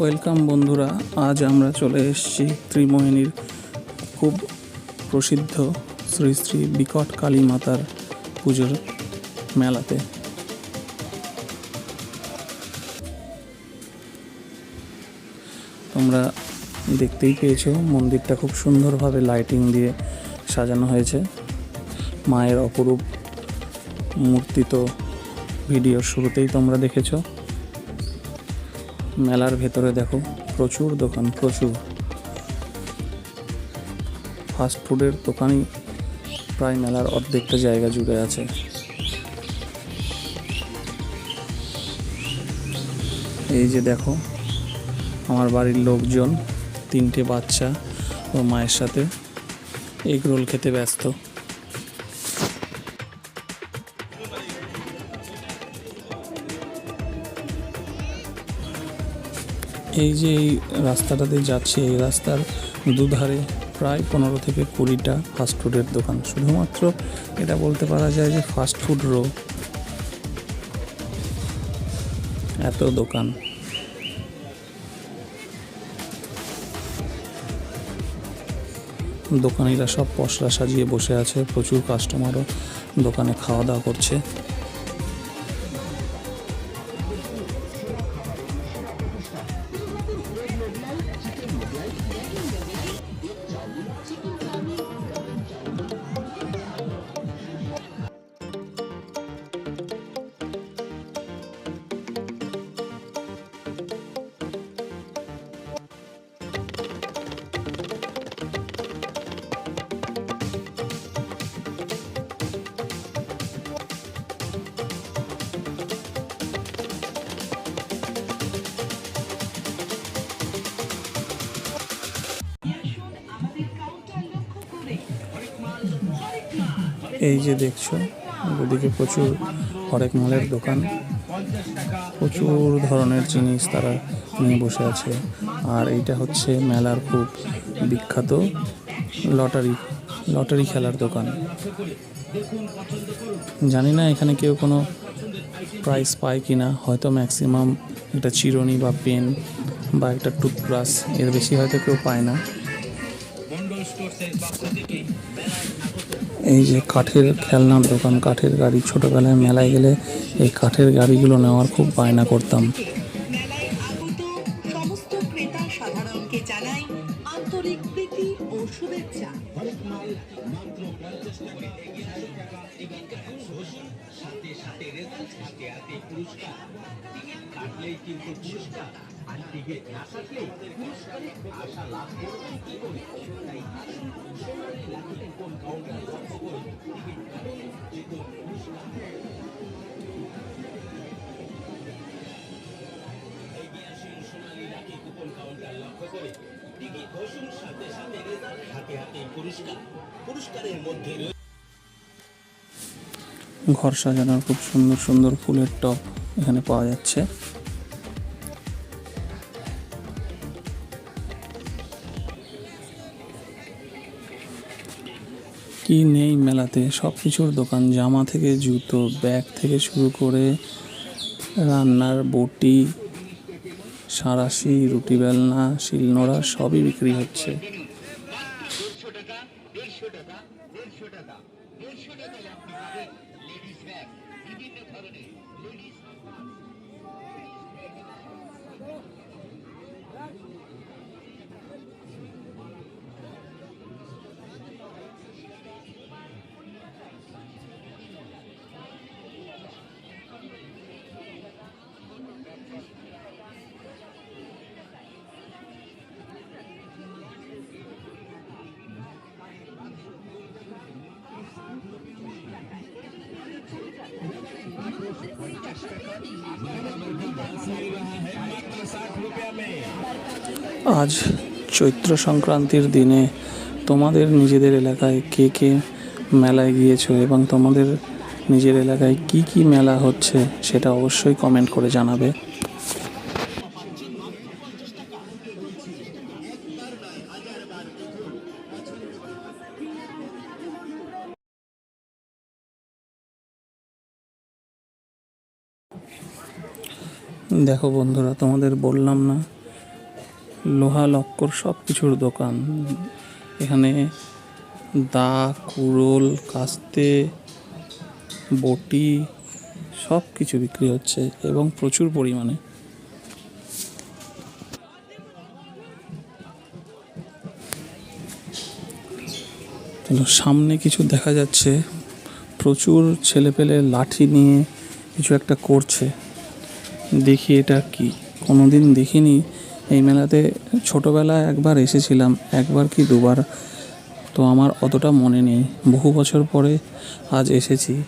Welcome বন্ধুরা। আজ আমরা চলে এসেছি ত্রিমোহিনীর খুব প্রসিদ্ধ শ্রী শ্রী বিকট কালী মাতার পুজোর মেলাতে। তোমরা দেখতেই পেয়েছ, মন্দিরটা খুব সুন্দরভাবে লাইটিং দিয়ে সাজানো হয়েছে। মায়ের অপরূপ মূর্তি তো ভিডিওর শুরুতেই তোমরা দেখেছ। মেলার ভেতরে দেখো, প্রচুর দোকান, প্রচুর। ফাস্ট ফুডের দোকানই প্রায় মেলার অর্ধেকটা জায়গা জুড়ে আছে। এই যে দেখো, আমার বাড়ির লোকজন, তিনটে বাচ্চা ও মায়ের সাথে এগ রোল খেতে ব্যস্ত। এই যে এই রাস্তাটাতে যাচ্ছে, এই রাস্তার দুধারে প্রায় পনেরো থেকে কুড়িটা ফাস্টফুডের দোকান। শুধুমাত্র এটা বলতে পারা যায় যে ফাস্টফুড রো এত দোকান। দোকানিরা সব পশরা সাজিয়ে বসে আছে, প্রচুর কাস্টমারও দোকানে খাওয়া দাওয়া করছে। এই যে দেখছ ওদিকে প্রচুর হরেক মালের দোকান। প্রচুর ধরনের জিনিস তারা নিয়ে বসে আছে। আর এইটা হচ্ছে মেলার খুব বিখ্যাত লটারি লটারি খেলার দোকান। জানি না এখানে কেউ কোনো প্রাইস পায় কি না হয়তো ম্যাক্সিমাম একটা চিরুনি বা পেন বা একটা টুথব্রাশ এর বেশি হয়তো কেউ পায় না। এই যে কাঠের খেলনার দোকান, কাঠের গাড়ি। ছোটোবেলায় মেলায় গেলে এই কাঠের গাড়িগুলো নেওয়ার খুব বায়না করতাম। দেয়াতে পুরস্কার। টিকিট কাটলেই কিন্তু পুরস্কার। আর টিকিট না কাটলেও পুরস্কারে আশা লাভ করবেন কি করে? তাই আসুন কোন কাউন্টার সাথে সাথে হাতে হাতে পুরস্কার। পুরস্কারের মধ্যে রয়েছে ঘর সাজানোর খুব সুন্দর সুন্দর ফুলের টব এখানে পাওয়া যাচ্ছে। কি নেই মেলাতে সব কিছুর দোকান, জামা থেকে জুতো, ব্যাগ থেকে শুরু করে রান্নার বটি সাঁড়াশি রুটি বেলনা, শিলনোড়া সবই বিক্রি হচ্ছে। আজ চৈত্র সংক্রান্তির দিনে তোমাদের নিজেদের এলাকায় কে কে মেলায় গিয়েছো এবং তোমাদের নিজের এলাকায় কি কি মেলা হচ্ছে সেটা অবশ্যই কমেন্ট করে জানাবে। দেখো বন্ধুরা, তোমাদের বললাম না, লোহা, লক্কর সব কিছুর দোকান। এখানে দা, কুড়োল, কাস্তে, বটি সব কিছু বিক্রি হচ্ছে এবং প্রচুর পরিমাণে। সামনে কিছু দেখা যাচ্ছে, প্রচুর ছেলেপেলে লাঠি নিয়ে কিছু একটা করছে। দেখি এটা কি? কোনোদিন দেখিনি। এই মেলাতে ছোটোবেলায় একবার এসেছিলাম, একবার কি দুবার। তো আমার অতটা মনে নেই। বহু বছর পরে আজ এসেছি।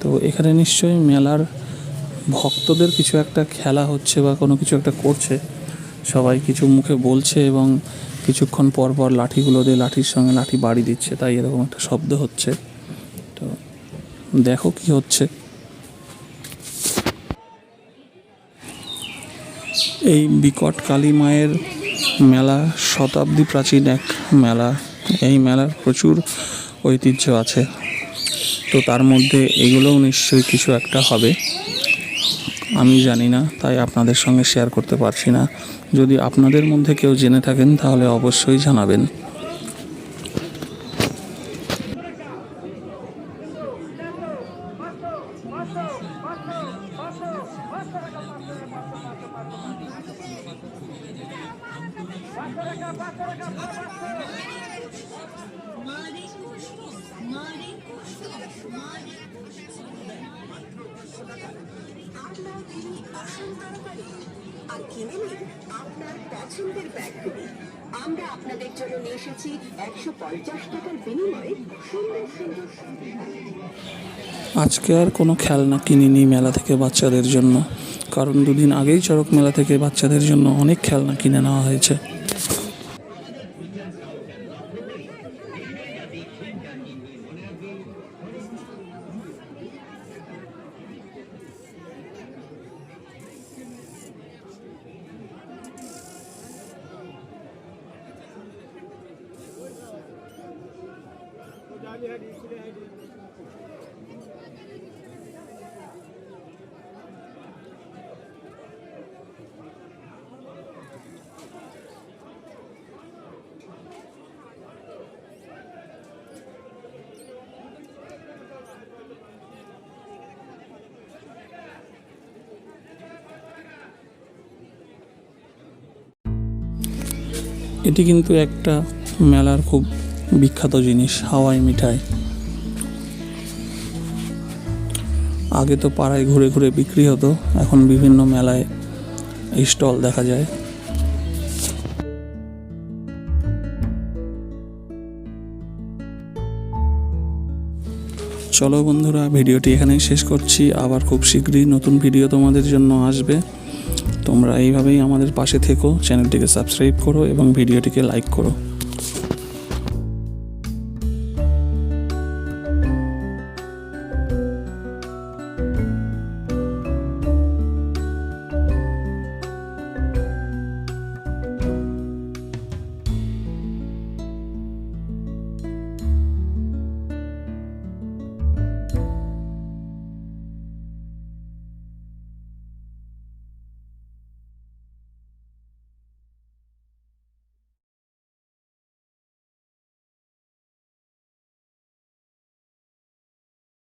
তো এখানে নিশ্চয়ই মেলার ভক্তদের কিছু একটা খেলা হচ্ছে বা কোনো কিছু একটা করছে। সবাই কিছু মুখে বলছে এবং কিছুক্ষণ পর পর লাঠিগুলো দিয়ে লাঠির সঙ্গে লাঠি বাড়ি দিচ্ছে, তাই এরকম একটা শব্দ হচ্ছে। তো দেখো কি হচ্ছে। এই বিকট কালী মায়ের মেলা, শতাব্দী প্রাচীন এক মেলা। এই মেলার প্রচুর ঐতিহ্য আছে। তো তার মধ্যে এগুলোও নিশ্চয়ই কিছু একটা হবে। আমি জানি না, তাই আপনাদের সঙ্গে শেয়ার করতে পারছি না। যদি আপনাদের মধ্যে কেউ জেনে থাকেন, তাহলে অবশ্যই জানাবেন। আর কিনে নিন আপনার পছন্দের ব্যাগগুলি আমরা আপনাদের জন্য নিয়ে এসেছি একশো পঞ্চাশ টাকার বিনিময়ে সুন্দর সুন্দর আজকে আর কোনো খেলনা কিনিনি মেলা থেকে বাচ্চাদের জন্য। কারণ দুদিন আগেই চড়ক মেলা থেকে বাচ্চাদের জন্য অনেক খেলনা কিনে নেওয়া হয়েছে। এটি কিন্তু একটা মেলার খুব বিখ্যাত জিনিস, হাওয়াই মিঠাই। আগে তো পাড়ায় ঘুরে ঘুরে বিক্রি হতো, এখন বিভিন্ন মেলায় স্টল দেখা যায়। চলো বন্ধুরা, ভিডিওটি এখানেই শেষ করছি। আবার খুব শীঘ্রই নতুন ভিডিও তোমাদের জন্য আসবে। তোমরা এইভাবেই আমাদের পাশে থেকো চ্যানেলটিকে সাবস্ক্রাইব করো এবং ভিডিওটিকে লাইক করো।